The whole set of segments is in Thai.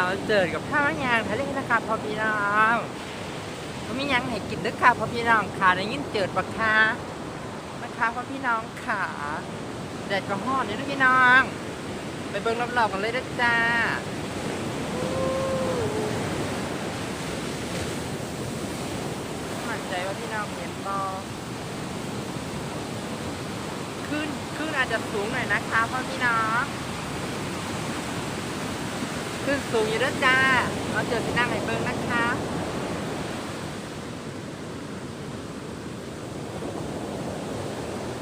าวเจิดกับข้าวยางทะเลนะคะพ่อพี่น้องก็มียังให้กินด้วยค่ะพ่อพี่น้องค่ะได้ยินเจิดปะคะนะคะพ่อพี่น้องค่ะแดดก็ฮ้อนเลยนะพี่น้อง ไปเบิ่งรอบๆกันเลยนะจ้ามั่นใจว่าพี่น้องเห็นบอขึ้นขึ้นอาจจะสูงหน่อยนะคะพ่อพี่น้อง ขึ้นสูงอยู่ด้วยจ้าเราเจอที่นั่งไหนเบิ้งนะคะ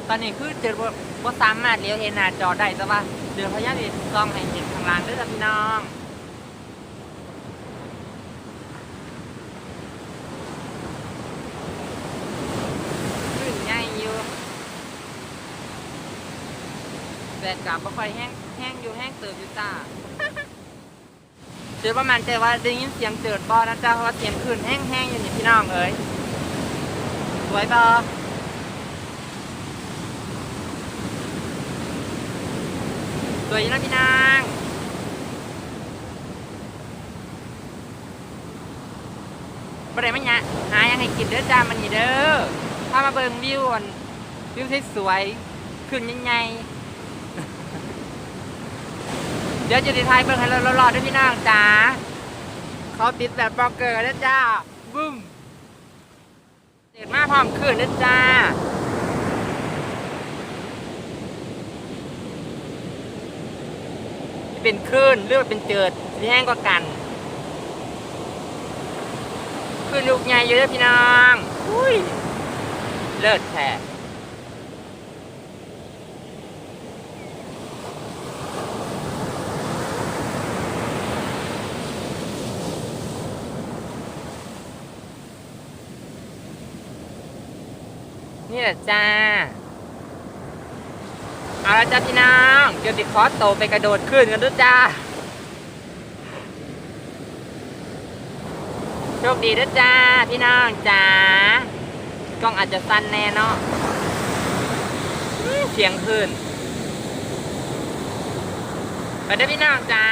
ตอนนี้คือเจอว่าสามารถเลี้ยวเห็นหน้าจอได้แต่ว่าเดี๋ยวพยายามจะซองให้เห็นข้างล่างด้วยจ้ะพี่น้องขึ้นง่ายอยู่แต่กลับมาค่อยแห้งแห้งอยู่แห้งเติบอยู่จ้า จอประมาณใจว่าได้ยินเสียงเจิดบอนะจ๊ะเพราะว่าเสียงขึ้นแห้งๆอยู่นี่พี่น้องเอ้ยสวยบอสวยอยู่นะพี่นางประเดี๋ยวมันเนี่ยหายังให้กินเด้อจ้ามันนี่เด้อพามาเบิ่งวิวอันวิวสวยๆขึ้นใหญ่ๆ เดี๋ยวจะติดท้ายเบิ่งให้เรารอด้วยพี่น้องจ้าเขาติดแบบบล็อกเกอร์นะจ้าบึ้มเด็ดมาพร้อมขึ้นนะจ้าที่เป็นคลื่นหรือว่าเป็นเจิดที่แห้งกว่ากันคลื่นลูกใหญ่อยู่ด้วยพี่น้อง อุ้ย เลิศแท้ นี่แหละจ้า เอาละจ้าพี่น้องเดี๋ยวติคอสโตไปกระโดดขึ้นกันด้วยจ้า โชคดีด้วยจ้า พี่น้องจ้ากล้องอาจจะสั้นแน่เนาะเสียงขึ้นไปเด้พี่น้องจ้า